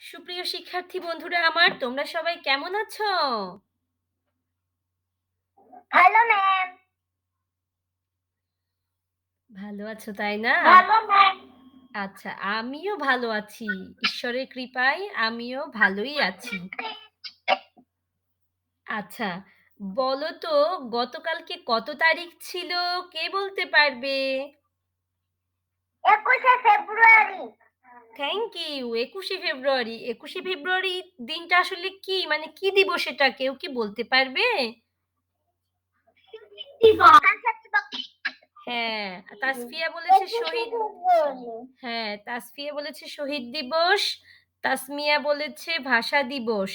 সুপ্রিয় শিক্ষার্থী বন্ধুরা আমার তোমরা সবাই কেমন আছো? ভালো ম্যাম ভালো আছো তাই না? ভালো ম্যাম আচ্ছা আমিও ভালো আছি। ঈশ্বরের কৃপায় আমিও ভালোই আছি। আচ্ছা বলো তো গতকালকে কত তারিখ ছিল? কে বলতে পারবে? একুশে ফেব্রুয়ারি। থ্যাংক ইউ একুশে ফেব্রুয়ারি একুশে ফেব্রুয়ারি দিনটা আসলে কি? মানে কি দিবস এটা? কেউ কি বলতে পারবে? হ্যাঁ তাসফিয়া বলেছে শহীদ হ্যাঁ তাসফিয়া বলেছে শহীদ দিবস তাসমিয়া বলেছে ভাষা দিবস।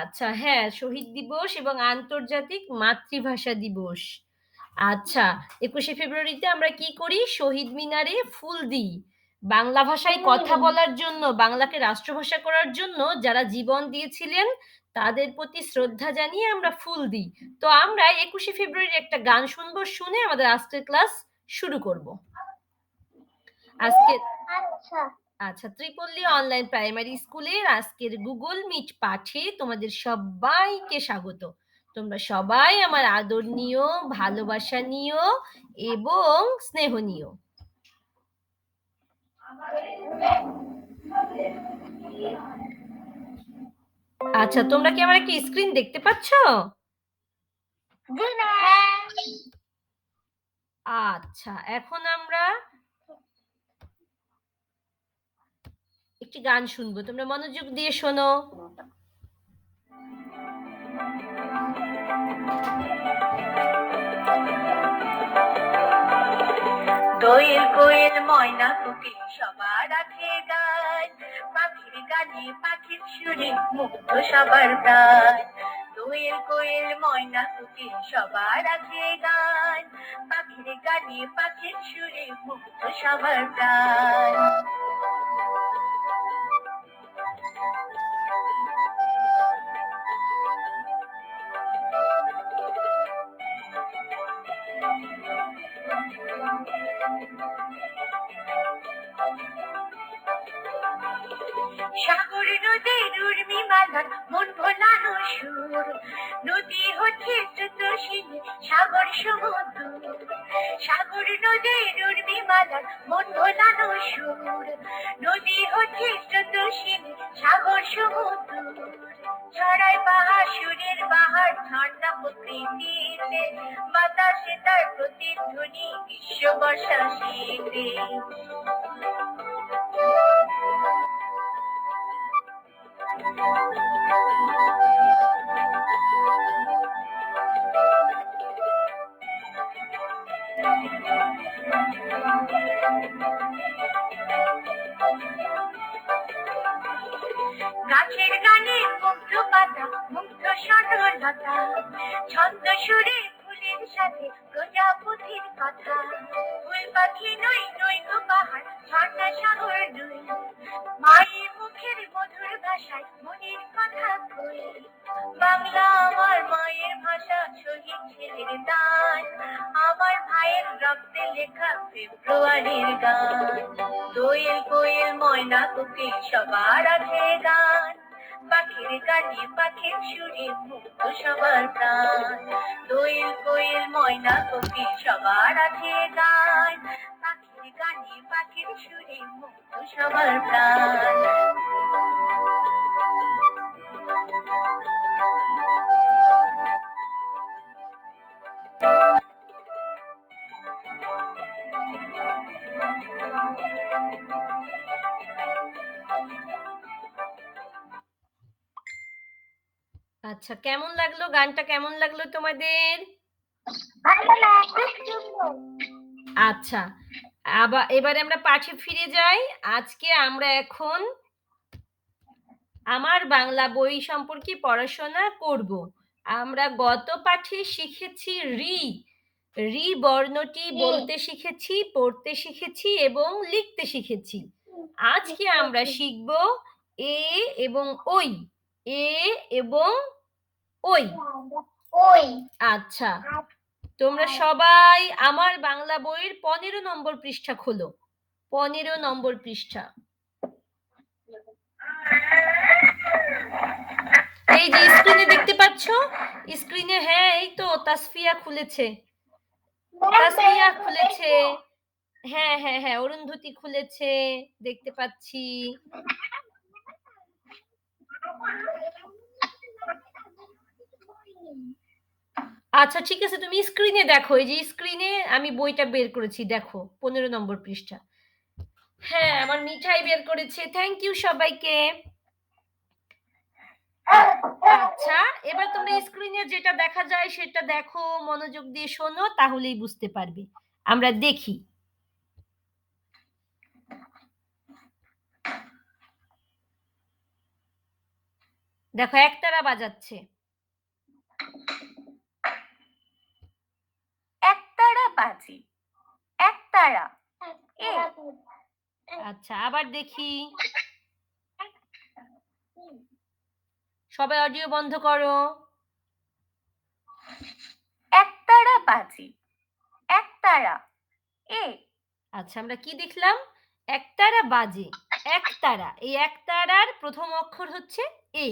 আচ্ছা হ্যাঁ শহীদ দিবস এবং আন্তর্জাতিক মাতৃভাষা দিবস। আচ্ছা একুশে ফেব্রুয়ারিতে আমরা কি করি? শহীদ মিনারে ফুল দিই। বাংলা ভাষায় কথা বলার জন্য বাংলাকে রাষ্ট্রভাষা করার জন্য যারা জীবন দিয়েছিলেন তাদের প্রতি শ্রদ্ধা জানিয়ে আমরা ফুল দিই। তো আমরা একুশে ফেব্রুয়ারির একটা গান শুনব শুনে আমাদের আজকের ক্লাস শুরু করব। আজকে আচ্ছা। আচ্ছা ত্রিপল্লী অনলাইন প্রাইমারি স্কুলের আজকের গুগল মিট পাঠে তোমাদের সবাইকে স্বাগত। তোমরা সবাই আমার আদর নিও ভালোবাসা নিও এবং স্নেহ নিও। আচ্ছা তোমরা কি আমার একটা স্ক্রিন দেখতে পাচ্ছ? আচ্ছা এখন আমরা একটি গান শুনব। তোমরা মনোযোগ দিয়ে শোনো। দোয়েল কোয়েল ময়না কোকিল সবার আছে গান পাখির গানে পাখির সুরে মুক্ত সবার প্রাণ দোয়েল কোয়েল ময়না কোকিল সবার আছে গান পাখির গানে পাখির সুরে মুক্ত সবার প্রাণ সাগর নদীর উর্মি মালার মন ভোলানো সুর নদী হচ্ছে স্রোতসিনী সাগর সমুদ্র। সাগর নদীর উর্মি মালার মন ভোলানো সুর নদী হচ্ছে স্রোতসিনী সাগর সমুদ্র। ছড়ায় পাহাড় সুরের বাহার ঝর্ণা প্রকৃতিতে। বাতাসে তার প্রতিধ্বনি বিশ্ব বর্ষা শীতে গাছের গানে মুগ্ধ পাতা, মুগ্ধ সরলতা। ছন্দ সুরে ফুলের সাথে প্রজাপতির কথা। ফুল পাখি নই নই গো পাহাড়, ঝর্ণা সাগর নই মায়ের মুখের মধুর ভাষায় মনের কথা বাংলা আমার মায়ের ভাষা, শহীদ ছেলের দান ভাইয়ের রক্তে লেখা ফেব্রুয়ারির গান। দোয়েল কোয়েল, ময়না কোকিল, সবার আছে গান। পাখির গানে পাখির সুরে মুক্ত সবার প্রাণ। দোয়েল কোয়েল, ময়না কোকিল, সবার আছে গান। পাখির গানে পাখির সুরে মুক্ত সবার প্রাণ। আচ্ছা কেমন লাগল? গানটা কেমন লাগল তোমাদের? আচ্ছা আবার এবারে আমরা পাঠে ফিরে যাই। আজকে আমরা এখন আমার বাংলা বই সম্পর্কে পড়াশোনা করব। আমরা গত পাঠে শিখেছি রি। রি বর্ণটি বলতে শিখেছি পড়তে শিখেছি এবং লিখতে শিখেছি। আজকে আমরা শিখব? এ এবং ওই। এ এবং ওই। ওই। আচ্ছা। তোমরা সবাই আমার বাংলা বইয়ের পনেরো নম্বর পৃষ্ঠা খোলো। পনেরো নম্বর পৃষ্ঠা। এই যে স্ক্রিনে দেখতে পাচ্ছ? স্ক্রিনে হ্যাঁ এই তো তাসফিয়া খুলেছে। তাসফিয়া খুলেছে। হ্যাঁ হ্যাঁ হ্যাঁ অরুন্ধতী খুলেছে দেখতে পাচ্ছি। আচ্ছা ঠিক আছে তুমি স্ক্রিনে দেখো এই যে স্ক্রিনে আমি বইটা বের করেছি দেখো পনেরো নম্বর পৃষ্ঠা। হ্যাঁ আমার মিঠাই বের করেছে থ্যাংক ইউ সবাইকে। আচ্ছা এবার তোমরা স্ক্রিনে যেটা দেখা যায় সেটা দেখো মনোযোগ দিয়ে শোনো তাহলেই বুঝতে পারবে। আমরা দেখি। দেখো একতারা বাজাচ্ছে। একতারা বাজি। একতারা। আচ্ছা আবার দেখি। সবাই অডিও বন্ধ করো। একতারা বাজি একতারা এ। আচ্ছা আমরা কি দেখলাম? একতারা বাজে একতারা এই একতারার প্রথম অক্ষর হচ্ছে এ।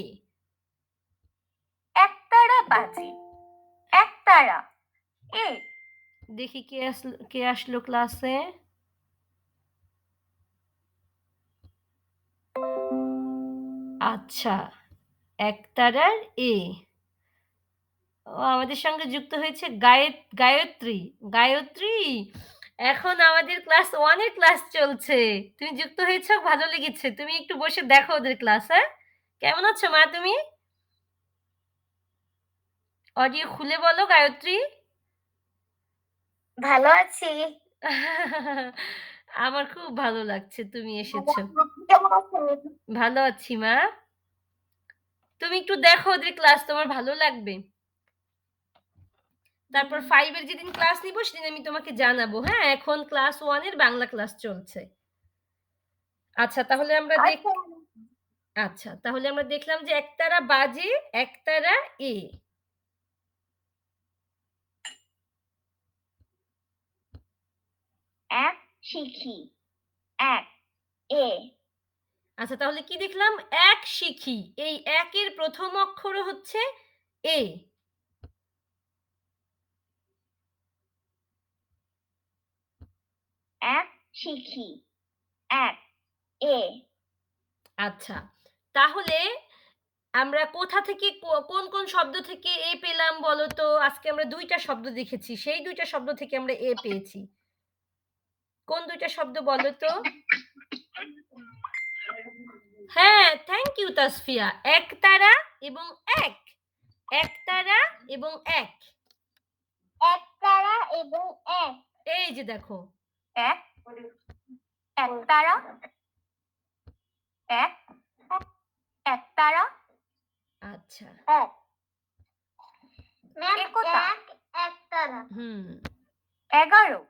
একতারা বাজি একতারা এ। দেখি কে আসলো কে আসলো ক্লাসে আচ্ছা। একতারার এ। ও আমাদের সঙ্গে যুক্ত হয়েছে গায়ত গায়ত্রী। গায়ত্রী এখন আমাদের ক্লাস ওয়ানের ক্লাস চলছে। তুমি যুক্ত হয়েছো? ভালো লেগেছে। তুমি একটু বসে দেখো ওদের ক্লাস হ্যাঁ? কেমন আছো মা তুমি? অডিও খুলে বলো গায়ত্রী। ভালো আছি। আমার খুব ভালো লাগছে তুমি এসেছ। ভালো আছি মা। তুমি একটু দেখো ওদের ক্লাস তোমার ভালো লাগবে। তারপর ফাইভের যেদিন ক্লাস নিব সেদিন আমি তোমাকে জানাব হ্যাঁ? এখন ক্লাস ওয়ানের বাংলা ক্লাস চলছে। আচ্ছা তাহলে আমরা দেখ আচ্ছা, আচ্ছা তাহলে আমরা দেখলাম যে একতারা বাজে একতারা এ। এক শিখি এক এ। আচ্ছা তাহলে কি দেখলাম? এক শিখি। এই একের প্রথম অক্ষর হচ্ছে এ। এক শিখি এক এ। আচ্ছা তাহলে আমরা কোথা থেকে কোন কোন শব্দ থেকে এ পেলাম বলো তো আজকে আমরা দুইটা শব্দ দেখেছি সেই দুইটা শব্দ থেকে আমরা এ পেয়েছি। কোন দুইটা শব্দ বলো তো হ্যাঁ থ্যাংক ইউ তাসফিয়া। একতারা এবং এক। একতারা এবং এক। এক তারা এবং এক। এই যে দেখো। এক। এক একতারা আচ্ছা। এক। ম্যাম একতা। এক এক তারা। হুম। এগারো।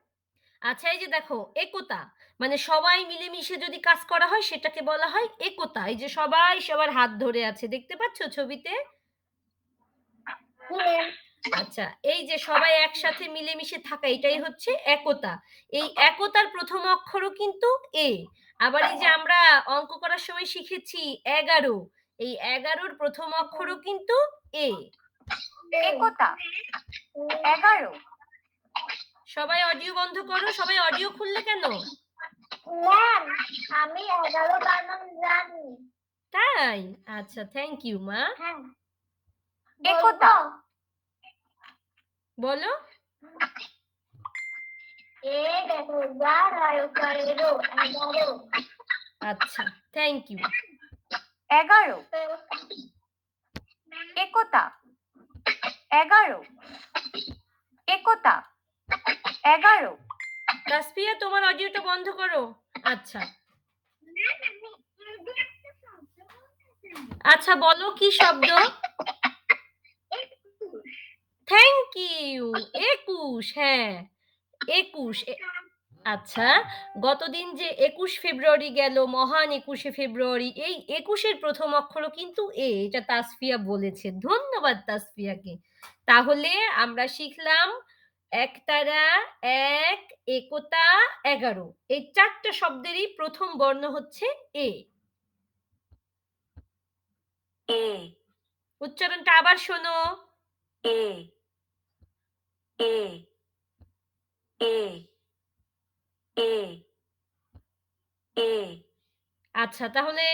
আচ্ছা এই যে দেখো একতা। মানে সবাই মিলেমিশে যদি কাজ করা হয় সেটাকে বলা হয় একতা। এই যে সবাই সবার হাত ধরে আছে দেখতে পাচ্ছ ছবিতে? আচ্ছা এই যে সবাই একসাথে মিলেমিশে থাকা এটাই হচ্ছে একতা। এই একতার প্রথম অক্ষরও কিন্তু এ। আবার এই যে আমরা অঙ্ক করার সময় শিখেছি এগারো। এই এগারোর প্রথম অক্ষরও কিন্তু এ। একতা। এগারো। সবাই অডিও বন্ধ করো। সবাই অডিও খুললে কেন? ম্যাম আমি এগারো বানান জানি। তাই? আচ্ছা থ্যাংক ইউ মা। হ্যাঁ। একতা। বলো। এ দেখো বারো তেরো এগারো। আচ্ছা থ্যাংক ইউ এগারো। একতা। এগারো। একতা। এগারো। তাসফিয়া তোমার অডিওটা বন্ধ করো। আচ্ছা। আচ্ছা বলো কি শব্দ? থ্যাংক ইউ একুশ হ্যাঁ। একুশ আচ্ছা। গতদিন যে একুশ ফেব্রুয়ারি গেল, মহান একুশে ফেব্রুয়ারি, এই একুশের প্রথম অক্ষরও কিন্তু এ, এটা তাসফিয়া বলেছে। ধন্যবাদ তাসফিয়াকে। তাহলে আমরা শিখলাম একতারা এক একতা এগারো। এই চারটা শব্দেরই প্রথম বর্ণ হচ্ছে এ। এ। উচ্চারণটা আবার শোনো। এ। এ। এ। এ। এ। আচ্ছা তাহলে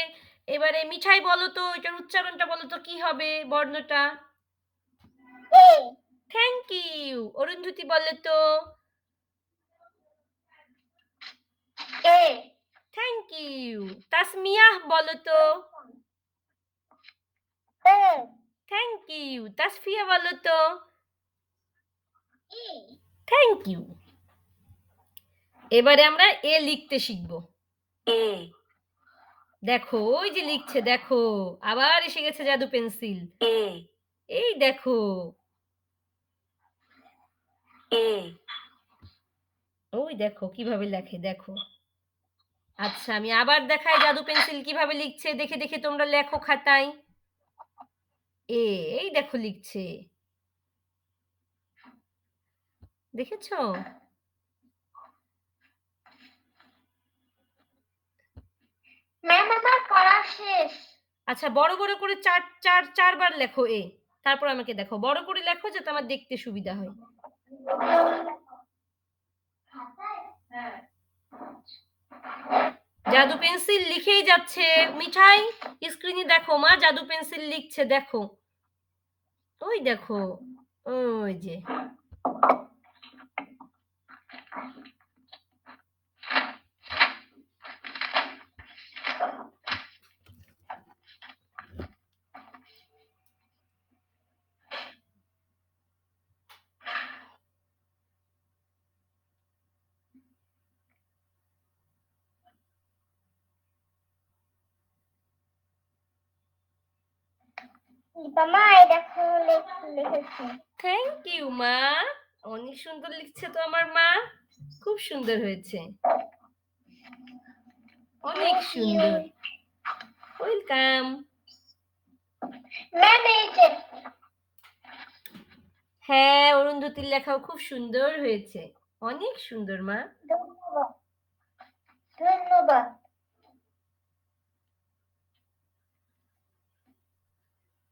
এবারে মিঠাই বলো তো এটার উচ্চারণটা বলো তো কি হবে বর্ণটা? এ। Thank you. অরুন্ধতি বলে তো। এ। Thank you. তাসমিয়াহ বলো তো। ও থ্যাংক ইউ। তাসফিয়া বলো তো। Thank you. এবারে আমরা এ লিখতে শিখব। এ। দেখো ওই যে লিখছে দেখো। আবার এসে গেছে জাদু পেন্সিল। এ। এই দেখো এ। ওই দেখো কীভাবে লেখে দেখো। আচ্ছা আমি আবার দেখাই জাদু পেন্সিল কীভাবে লিখছে দেখে দেখে তোমরা লেখো খাতায়। এ এই দেখো লিখছে। দেখেছ? ম্যাম আমার করা শেষ। আচ্ছা বড় বড় করে চার চার চারবার লেখো এ। তারপর আমাকে দেখো বড় করে লেখো যাতে আমার দেখতে সুবিধা হয়। জাদু পেন্সিল লিখেই যাচ্ছে। মিঠাই স্ক্রিনে দেখো মা, জাদু পেন্সিল লিখছে, দেখো। ওই দেখো, ওই যে। বাবা এই দেখো লেখ- লিখেছি। থ্যাংক ইউ মা। অনেক সুন্দর লিখছে তো আমার মা। খুব সুন্দর হয়েছে। অনেক সুন্দর। ওয়েলকাম ম্যাম হ্যাঁ অরুন্ধতির লেখাও খুব সুন্দর হয়েছে। অনেক সুন্দর মা। ধন্যবাদ। ধন্যবাদ।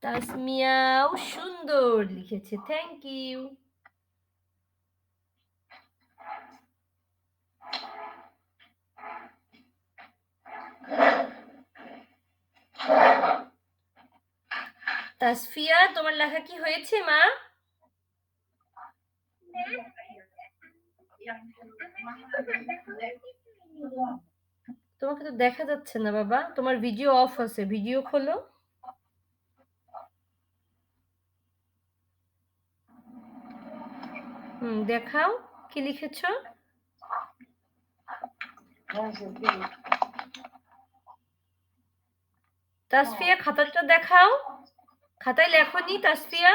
তাসমিয়াও সুন্দর লিখেছে থ্যাংক ইউ তাসফিয়া, তোমার লেখা কি হয়েছে, মা? তোমাকে তো দেখা যাচ্ছে না, বাবা। তোমার ভিডিও অফ আছে ভিডিও খোলো। দেখাও। কি লিখেছ? তাসফিয়া খাতাটা দেখাও। খাতায় লেখনি তাসফিয়া।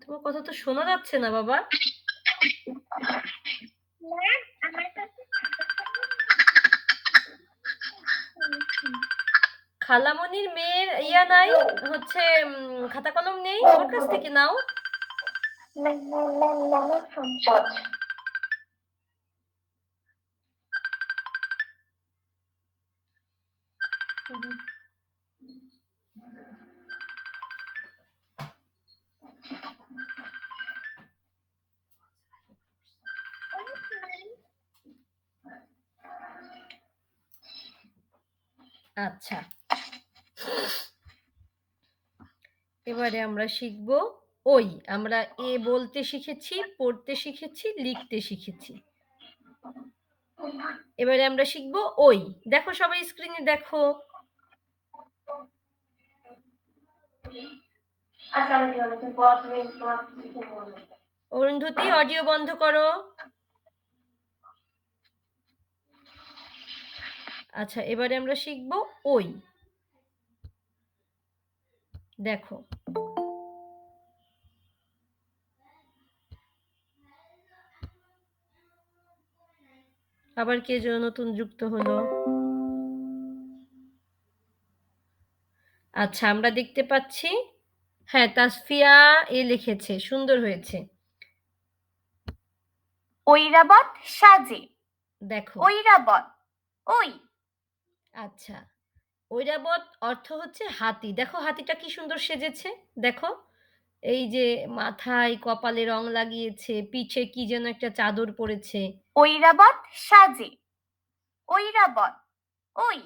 তোমার কথা তো শোনা যাচ্ছে না, বাবা। খালামনির মেয়ের ইয়া নাই হচ্ছে খাতা কলম নেই ওর কাছ থেকে নাও ম্যাম এবারে আমরা শিখব ওই, আমরা এ বলতে শিখেছি, পড়তে শিখেছি, লিখতে শিখেছি। এবারে আমরা শিখব ওই, দেখো সবাই স্ক্রিনে দেখো। অরুন্ধতি অডিও বন্ধ করো। আচ্ছা এবারে আমরা শিখব ওই। দেখো। আবার কে যেন নতুন যুক্ত হলো। আচ্ছা আমরা দেখতে পাচ্ছি হ্যাঁ তাসফিয়া এ লিখেছে সুন্দর হয়েছে। ঐরাবত সাজে। দেখো। ঐরাবত ওই আচ্ছা। ঐরাবত অর্থ হচ্ছে হাতি। দেখো হাতিটা কি সুন্দর সেজেছে। দেখো এই যে মাথায় কপালে রং লাগিয়েছে পিঠে কি যেন একটা চাদর পরেছে। ঐরাবত সাজে। ঐরাবত ওই।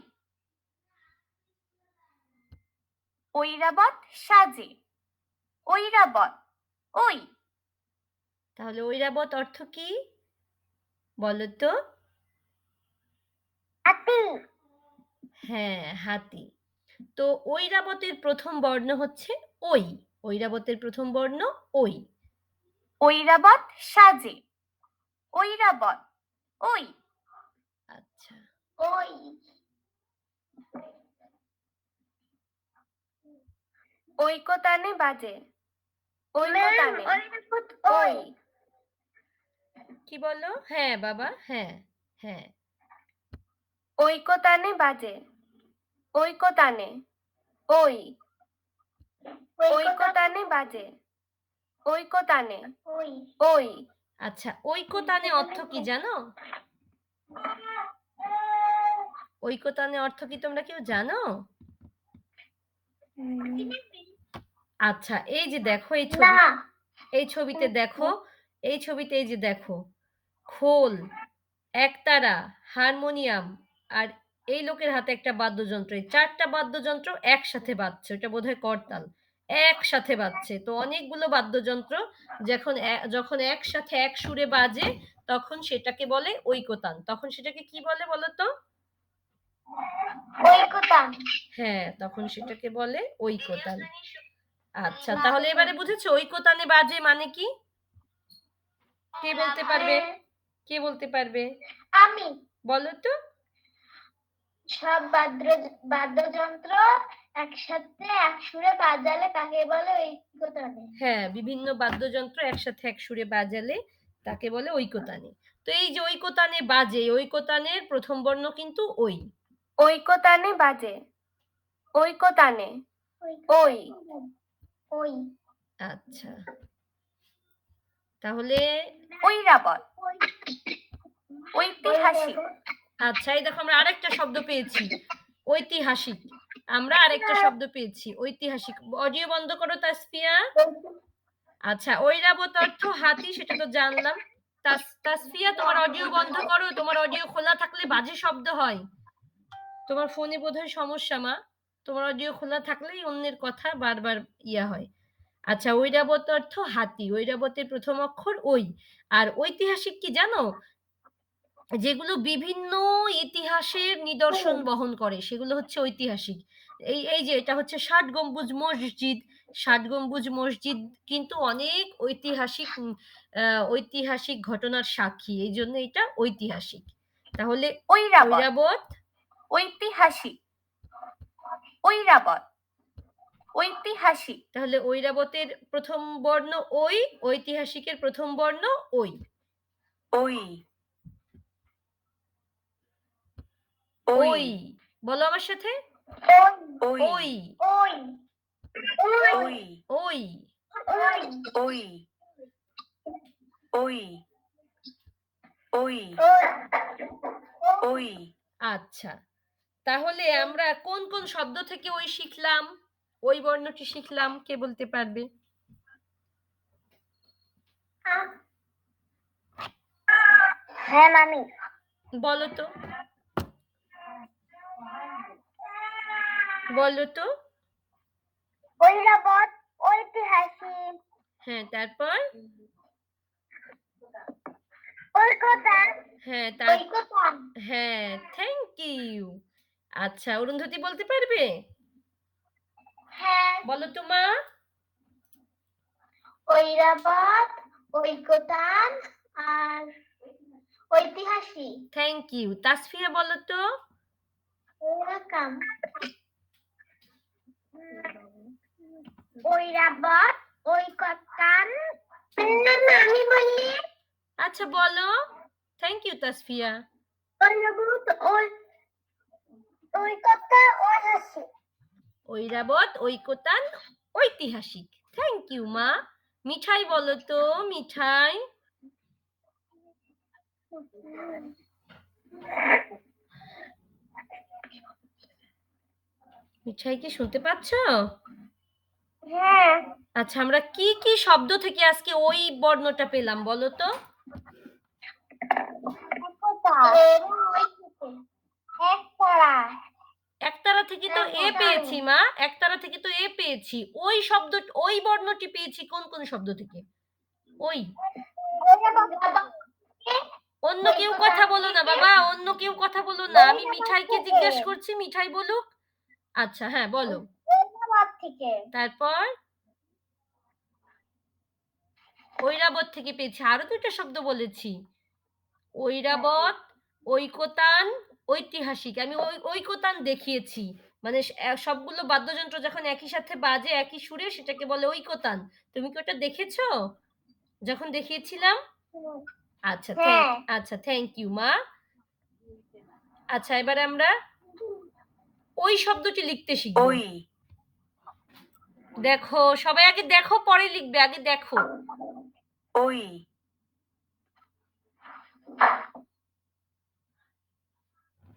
ঐরাবত সাজে। ঐরাবত ওই। তাহলে ঐরাবত অর্থ কি? বলো তো। হাতি। হ্যাঁ হাতি। তো ঐরাবতের প্রথম বর্ণ হচ্ছে ওই ঐরাবতের প্রথম বর্ণ ওই ঐরাবত সাজে। ঐরাবত ওই আচ্ছা। ওই ঐকতানে বাজে। ঐকতানে। ওই কি বলো হ্যাঁ বাবা হ্যাঁ হ্যাঁ। ঐকতানে বাজে। ঐকতানে ওই। ঐকতানে বাজে। ঐকতানে ওই। ওই। আচ্ছা ঐকতানে অর্থ কি জানো? ঐকতানে অর্থ কি তোমরা কেউ জানো? আচ্ছা এই যে দেখো এই ছবি এই ছবিতে দেখো এই ছবিতে এই যে দেখো। খোল একতারা হারমোনিয়াম আর এই লোকের হাতে একটা বাদ্যযন্ত্র এই চারটা বাদ্যযন্ত্র একসাথে বাজছে ওটা বোধহয় করতাল একসাথে বাজছে। তো অনেকগুলো বাদ্যযন্ত্র যখন যখন একসাথে এক সুরে বাজে তখন সেটাকে বলে ঐকতান। তখন সেটাকে কি বলে বলো তো ঐকতান। হ্যাঁ তখন সেটাকে বলে ঐকতান। আচ্ছা তাহলে এবারে বুঝেছ? ঐকতানে বাজে মানে কি? কে বলতে পারবে? কে বলতে পারবে? আমি। বলো তো। সব বাদ্য বাদ্যযন্ত্র একসাথে এক সুরে বাজালে তাকে বলে ঐকতানে হ্যাঁ বিভিন্ন বাদ্যযন্ত্র একসাথে এক সুরে বাজালে তাকে বলে ঐকতানে তো এই যে ঐকতানে বাজে ঐকতানের প্রথম বর্ণ কিন্তু ওই ঐকতানে বাজে। ঐকতানে ওই ওই আচ্ছা। তাহলে ঐরাবত। ঐতিহাসিক। আচ্ছা এই দেখো আমরা আরেকটা শব্দ পেয়েছি। ঐতিহাসিক। আমরা আরেকটা শব্দ পেয়েছি, ঐতিহাসিক। অডিও বন্ধ করো তাসফিয়া। আচ্ছা ঐরাবত অর্থ হাতি, সেটা তো জানলাম। তাসফিয়া, তোমার অডিও বন্ধ করো। তোমার অডিও খোলা থাকলে বাজে শব্দ হয়। তোমার ফোনে বোধহয় সমস্যা, মা। তোমার অডিও খোলা থাকলেই অন্যের কথা বারবার ইয়া হয়। আচ্ছা ঐরাবত অর্থ হাতি। ঐরাবতের প্রথম অক্ষর ওই আর ঐতিহাসিক কি জানো? যেগুলো বিভিন্ন ইতিহাসের নিদর্শন বহন করে সেগুলো হচ্ছে ঐতিহাসিক। এই এই যে এটা হচ্ছে ষাট গম্বুজ মসজিদ। ষাট গম্বুজ মসজিদ কিন্তু অনেক ঐতিহাসিক ঐতিহাসিক ঘটনার সাক্ষী। এই জন্য এটা ঐতিহাসিক। তাহলে ঐরাবত। ঐতিহাসিক। ঐরাবত। ঐতিহাসিক। তাহলে ঐরাবতের প্রথম বর্ণ ওই ঐতিহাসিকের প্রথম বর্ণ ওই ওই ওই। বলো আমার সাথে। ওই ওই। ওই। ওই। ওই। ওই। ওই। ওই। ওই। ওই। আচ্ছা। তাহলে আমরা কোন কোন শব্দ থেকে ওই শিখলাম? ওই বর্ণটি শিখলাম কে বলতে পারবে? হ্যাঁ মামি। বলো তো। বলো তো। ঐরাবত ঐতিহাসিক। হ্যাঁ তারপর? হ্যাঁ তার হ্যাঁ থ্যাংক ইউ আচ্ছা অরুন্ধতী বলতে পারবে? হ্যাঁ। বলো তো মা। ঐরাবত ঐকতান আর ঐতিহাসিক। থ্যাংক ইউ তাসফিয়া বলো তো। ওয়েলকাম। ওই রাবত ওই আমি বলি আচ্ছা বলো। Thank you Tasfia. ওই রাবত ওই ওই ওই ওই ঐতিহাসিক। থ্যাংক ইউ মা। মিঠাই বলো তো মিঠাই। মিঠাই কি শুনতে পাচ্ছ? হ্যাঁ। আচ্ছা আমরা কি কি শব্দ থেকে আজকে ওই বর্ণটা পেলাম বলো তো? একতারা। থেকে তো এ পেয়েছি মা। একতারা থেকে তো এ পেয়েছি। ওই শব্দ ওই বর্ণটি পেয়েছি কোন কোন শব্দ থেকে? ওই। অন্য কেউ কথা বলো না বাবা। অন্য কেউ কথা বলো না। আমি মিঠাইকে জিজ্ঞেস করছি মিঠাই বলুক। আচ্ছা হ্যাঁ বলো। থেকে। তারপর? ঐরাবত থেকে পেয়েছি। আরও দুইটা শব্দ বলেছি। ঐরাবত ঐকতান ঐতিহাসিক। আমি ওই ঐকতান দেখিয়েছি। মানে সবগুলো বাদ্যযন্ত্র যখন একই সাথে বাজে একই সুরে সেটাকে বলে ঐকতান। তুমি কি ওটা দেখেছ? যখন দেখিয়েছিলাম? আচ্ছা হ্যাঁ। আচ্ছা থ্যাংক ইউ মা। আচ্ছা এবার আমরা ওই শব্দটি লিখতে শিখব। ওই। দেখো সবাই আগে দেখো পরে লিখবে আগে দেখো। ওই।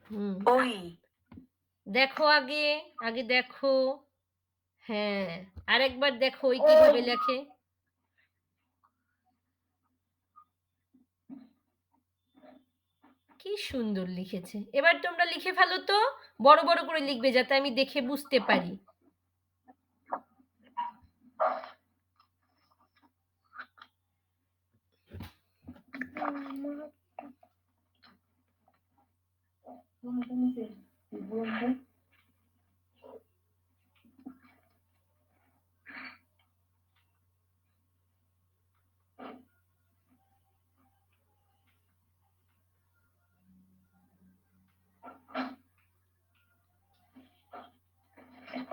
হুম। ওই। দেখো আগে আগে দেখো। হ্যাঁ আরেকবার দেখো ওই কীভাবে। লেখে। কি সুন্দর লিখেছে। এবার তোমরা লিখে ফেলো তো, বড় বড় করে লিখবে যাতে আমি দেখে বুঝতে পারি। Thank এই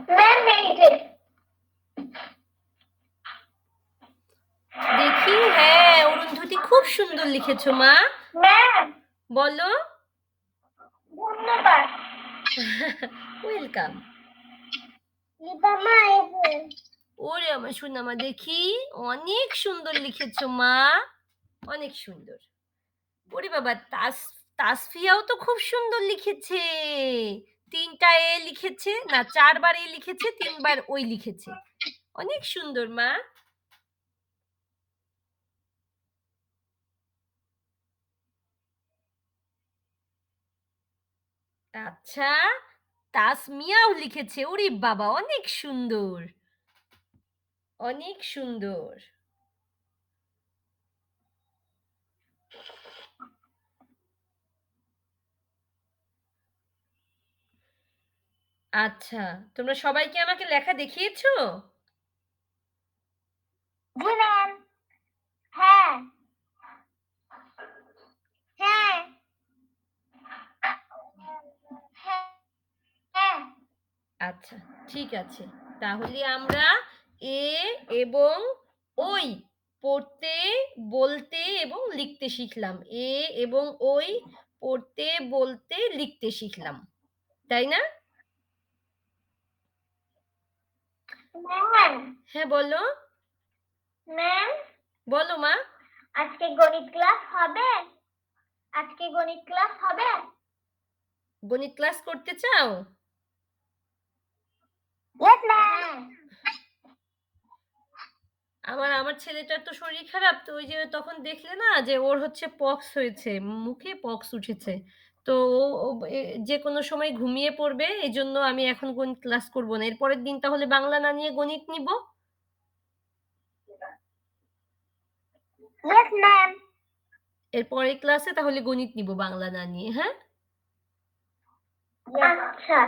যে দেখি হ্যাঁ অরুন্ধতী খুব সুন্দর লিখেছো মা। ম্যাম বলো। ধন্যবাদ। ওয়েলকাম ওরে আমার সোনামা দেখি অনেক সুন্দর লিখেছো মা। অনেক সুন্দর। ওরে বাবা তাস তাসফিয়াও তো খুব সুন্দর লিখেছে। তিনটা এ লিখেছে, না, চারবার এ লিখেছে, তিনবার ওই লিখেছে। অনেক সুন্দর, মা। আচ্ছা তাসমিয়াও লিখেছে, ওরে বাবা, অনেক সুন্দর। অনেক সুন্দর। আচ্ছা তোমরা সবাইকে আমাকে লেখা দেখিয়েছো? জি ম্যাম। হ্যাঁ। হ্যাঁ। হ্যাঁ। হ্যাঁ। আচ্ছা ঠিক আছে। তাহলে আমরা এ এবং ওই পড়তে বলতে এবং লিখতে শিখলাম। এ এবং ওই পড়তে বলতে লিখতে শিখলাম। তাই না? ম্যাম হ্যাঁ বলো। ম্যাম বলো মা। আজকে গণিত ক্লাস হবে? আজকে গণিত ক্লাস হবে? গণিত ক্লাস করতে চাও? ইয়েস ম্যাম আমার আমার ছেলেটার তো শরীর খারাপ তো ওই যে তখন দেখলে না যে ওর হচ্ছে পক্স হয়েছে মুখে পক্স উঠেছে। তো ও যে কোনো সময় ঘুমিয়ে পড়বে এই জন্য আমি এখন গণিত ক্লাস করব না। এরপরের দিন তাহলে বাংলা না নিয়ে গণিত নিব? ইয়েস ম্যাম এরপরের ক্লাসে তাহলে গণিত নিব বাংলা না নিয়ে হ্যাঁ? আচ্ছা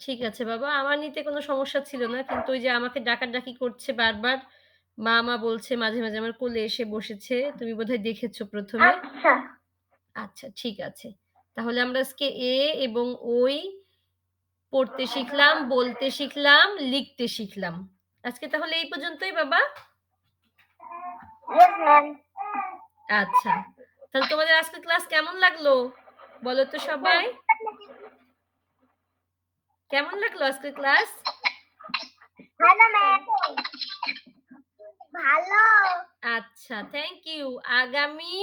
ঠিক আছে বাবা আমার নিতে কোনো সমস্যা ছিল না কিন্তু ওই যে আমাকে ডাকাডাকি করছে বারবার মা মা বলছে মাঝে মাঝে আমার কোলে এসে বসেছে তুমি বোধহয় দেখেছ প্রথমে। আচ্ছা। আচ্ছা ঠিক আছে। তাহলে আমরা আজকে এ এবং ওই পড়তে শিখলাম বলতে শিখলাম লিখতে শিখলাম। আজকে তাহলে এই পর্যন্তই বাবা। আচ্ছা। তাহলে তোমাদের আজকে ক্লাস কেমন লাগল? বলো তো সবাই। কেমন লাগল আজকে ক্লাস? ভালো আচ্ছা থ্যাংক ইউ আগামী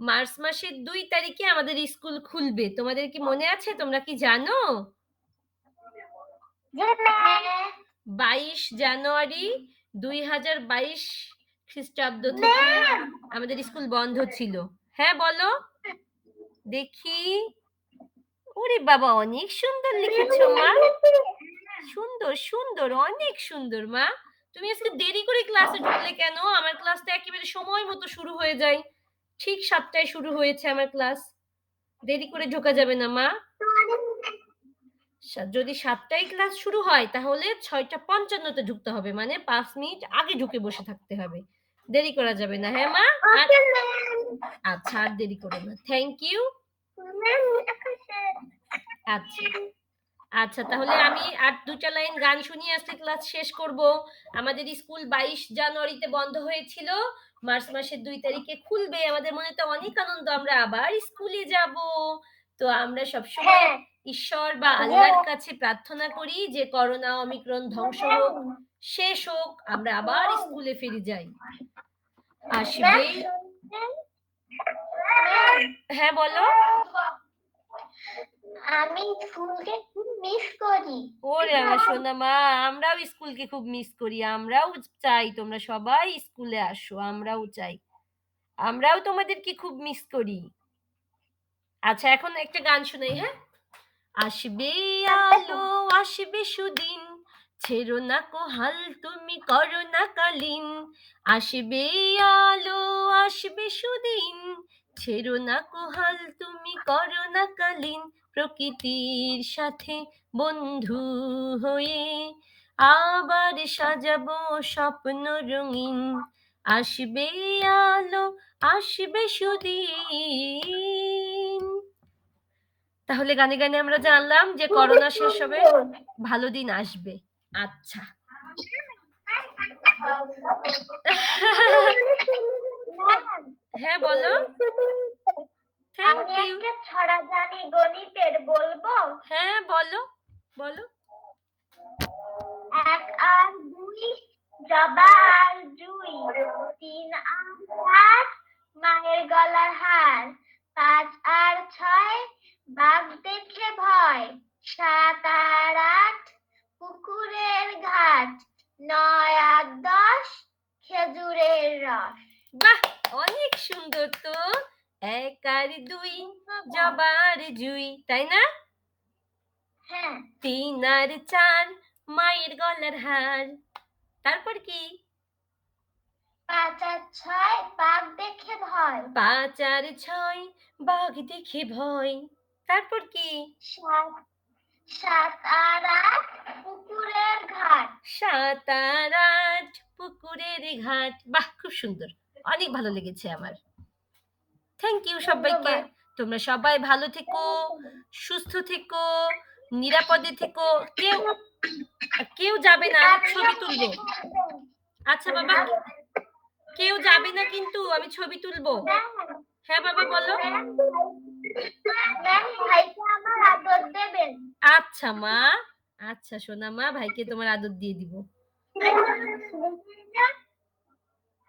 মার্চ মাসের দুই তারিখে আমাদের স্কুল খুলবে। তোমাদের কি মনে আছে? তোমরা কি জানো? বাইশ জানুয়ারি দুই হাজার বাইশ খ্রিস্টাব্দ থেকে আমাদের স্কুল বন্ধ ছিল। হ্যাঁ, বলো? দেখি। ওরে বাবা! অনেক সুন্দর লিখেছো মা। সুন্দর, সুন্দর, অনেক সুন্দর মা। তুমি আজকে দেরি করে ক্লাসে ঢুকলে কেন? আমার ক্লাস তো একেবারে সময় মতো শুরু হয়ে যায়। ঠিক সাতটায় শুরু হয়েছে আমার ক্লাস। দেরি করে ঢোকা যাবে না মা। যদি সাতটায় ক্লাস শুরু হয় তাহলে ৬টা ৫৫ তে ঢুকতে হবে। মানে পাঁচ মিনিট আগে ঢুকে বসে থাকতে হবে। দেরি করা যাবে না। হ্যাঁ মা? আচ্ছা আর দেরি করো না। Thank you. আচ্ছা। আচ্ছা তাহলে আমি আর দুটা লাইন গান শুনিয়ে আজকে ক্লাস শেষ করব। আমাদের স্কুল ২২ জানুয়ারিতে বন্ধ হয়েছিল। মার্চ মাসের দুই তারিখে খুলবে। আমাদের মনে তো অনেক আনন্দ আমরা আবার স্কুলে যাব। তো আমরা সবসময় হ্যাঁ ঈশ্বর বা আল্লাহর কাছে প্রার্থনা করি যে করোনা, অমিক্রণ ধ্বংস হোক, শেষ হোক, আমরা আবার স্কুলে ফিরে যাই। আসবে হ্যাঁ বলো। আমি স্কুলকে খুব মিস করি ওরে আমার সোনা মা আমরাও স্কুলকে খুব মিস করি। আমরাও চাই তোমরা সবাই স্কুলে আসো। আমরাও চাই। আমরাও তোমাদেরকে খুব মিস করি। আচ্ছা এখন একটা গান শোনাই হ্যাঁ? আসবে আলো আসবে সুদিন ছেড়ো না কো হাল তুমি করো না কালীন আসবে আলো আসবে সুদিন ছেড়ো না কো হাল তুমি করো না কালীন প্রকৃতির সাথে বন্ধু হয়ে। আবার সাজাবো স্বপ্ন রঙিন আসবে আলো আসবে সুদিন। তাহলে গানে গানে আমরা জানলাম যে করোনা শেষ হবে ভালো দিন আসবে। আচ্ছা। হ্যাঁ বলো। আমি একটা ছড়া জানি গণিতের বলব? হ্যাঁ বলো বলো। এক আর দুই জবা আর জুই তিন আর মায়ের গলার হার। পাঁচ আর ছয় বাঘ দেখে ভয়। সাত আর আট পুকুরের ঘাট। নয় আর দশ খেজুরের রস। বাহ অনেক সুন্দর তো। এক আর দুই জবার জুই তাই না? হ্যাঁ। তিন আর চার মায়ের গলার হার। তারপর কি? পাঁচ আর ছয় বাঘ দেখে ভয়। পাঁচ আর ছয় বাঘ দেখে ভয়। তারপর কি? সাত আর আট পুকুরের ঘাট। সাত আর আট পুকুরের ঘাট। বাহ খুব সুন্দর। অনেক ভালো লেগেছে আমার। থ্যাংক ইউ সবাইকে। তোমরা সবাই ভালো থেকো সুস্থ থেকো নিরাপদে থেকো। কেউ কেউ যাবে না ছবি তুলবো। আচ্ছা বাবা কেউ যাবে না কিন্তু আমি ছবি তুলবো। হ্যাঁ বাবা বলো। আচ্ছা মা আচ্ছা সোনা মা ভাইকে তোমার আদর দিয়ে দিব।